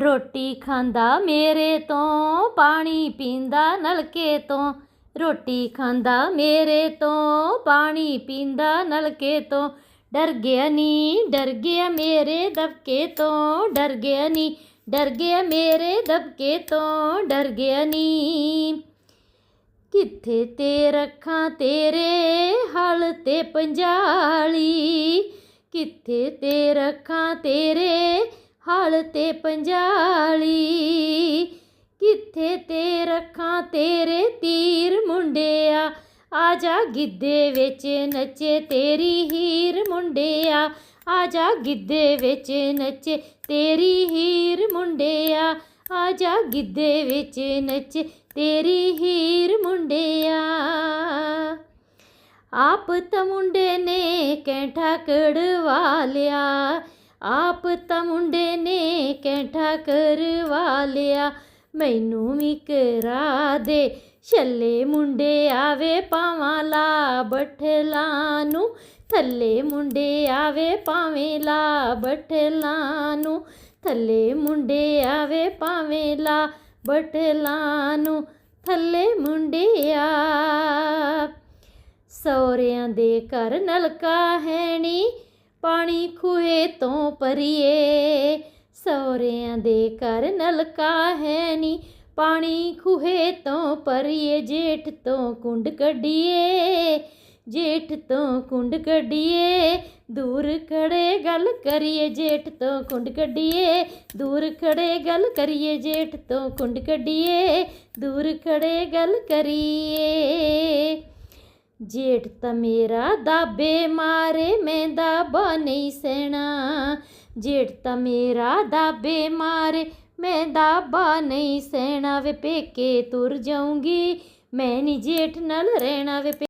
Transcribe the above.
ਰੋਟੀ ਖਾਂਦਾ ਮੇਰੇ ਤੋਂ, ਪਾਣੀ ਪੀਂਦਾ ਨਲਕੇ ਤੋਂ। ਰੋਟੀ ਖਾਂਦਾ ਮੇਰੇ ਤੋਂ, ਪਾਣੀ ਪੀਂਦਾ ਨਲਕੇ ਤੋਂ। ਡਰ ਗਿਆ ਨੀ, ਡਰ ਗਿਆ ਮੇਰੇ ਦਬਕੇ ਤੋਂ। ਡਰ ਗਿਆ ਨੀ, ਡਰ ਗਿਆ ਮੇਰੇ ਦਬਕੇ ਤੋਂ। ਡਰ ਗਿਆ ਨੀ। ਕਿੱਥੇ ਤੇ ਰੱਖਾਂ ਤੇਰੇ ਹਲ ਤੇ ਪੰਜਾਲੀ? ਕਿੱਥੇ ਤੇ ਰੱਖਾਂ ਤੇਰੇ ਹਲ ਤੇ ਪੰਜਾਲੀ। ਕਿੱਥੇ ਤੇ ਰੱਖਾਂ ਤੇਰੇ ਤੀਰ ਮੁੰਡਿਆ? ਆ ਜਾ ਗਿੱਧੇ ਵਿੱਚ ਨੱਚੇ ਤੇਰੀ ਹੀਰ ਮੁੰਡਿਆ। ਆ ਜਾ ਗਿੱਧੇ ਵਿੱਚ ਨੱਚੇ ਤੇਰੀ ਹੀਰ ਮੁੰਡਿਆ। ਆ ਜਾ ਗਿੱਧੇ ਵਿੱਚ ਨੱਚੇ ਤੇਰੀ ਹੀਰ ਮੁੰਡਿਆ। ਆਪ ਤਾਂ ਮੁੰਡੇ ਨੇ ਕੈਂਠਾ ਕੜਵਾ ਲਿਆ। ਆਪ ਤਾਂ ਮੁੰਡੇ ਨੇ ਕੈਂਠਾ ਕਰਵਾ ਲਿਆ ਮੈਨੂੰ ਵੀ ਕਰਾ ਦੇ। ਛੱਲੇ ਮੁੰਡੇ ਆਵੇ ਪਾਵਾਂ ਲਾ ਬਠਲਾਂ ਨੂੰ। ਥੱਲੇ ਮੁੰਡੇ ਆਵੇ ਪਾਵੇਂ ਲਾ ਬਠਲਾਂ ਨੂੰ। ਥੱਲੇ ਮੁੰਡੇ ਆਵੇ ਪਾਵੇਂ ਲਾ ਬਠਲਾਂ ਨੂੰ। ਥੱਲੇ ਮੁੰਡਿਆ ਸੌਰਿਆਂ ਦੇ ਘਰ ਨਲਕਾ ਹੈਣੀ ਕਰੀਏ ਪਰੀਏ ਸੌਰਿਆਂ ਦੇ ਘਰ ਨਲਕਾ ਹੈ ਨਹੀਂ ਪਾਣੀ ਖੂਹੇ ਤੋਂ ਪਰੀਏ ਜੇਠ ਤੋਂ ਕੁੰਡ ਕੱਢੀਏ, ਜੇਠ ਤੋਂ ਕੁੰਡ ਕੱਢੀਏ, ਦੂਰ ਖੜੇ ਗੱਲ ਕਰੀਏ। ਜੇਠ ਤੋਂ ਕੁੰਡ ਕੱਢੀਏ, ਦੂਰ ਖੜੇ ਗੱਲ ਕਰੀਏ। ਜੇਠ ਤੋਂ ਕੁੰਡ ਕੱਢੀਏ, ਦੂਰ ਖੜੇ ਗੱਲ ਕਰੀਏ। ਜੇਠ ਤਾਂ ਮੇਰਾ ਦਾਬੇ ਮਾਰੇ, ਮੈਂ ਦਾਬਾ ਨਹੀਂ ਸਹਿਣਾ। ਜੇਠ ਤਾਂ ਮੇਰਾ ਦਾਬੇ ਮਾਰੇ, ਮੈਂ ਦਾਬਾ ਨਹੀਂ ਸਹਿਣਾ ਵੇ, ਪੇਕੇ ਤੁਰ ਜਾਊਂਗੀ। ਮੈਂ ਨਹੀਂ ਜੇਠ ਨਾਲ ਰਹਿਣਾ ਵੇ ਪੇ-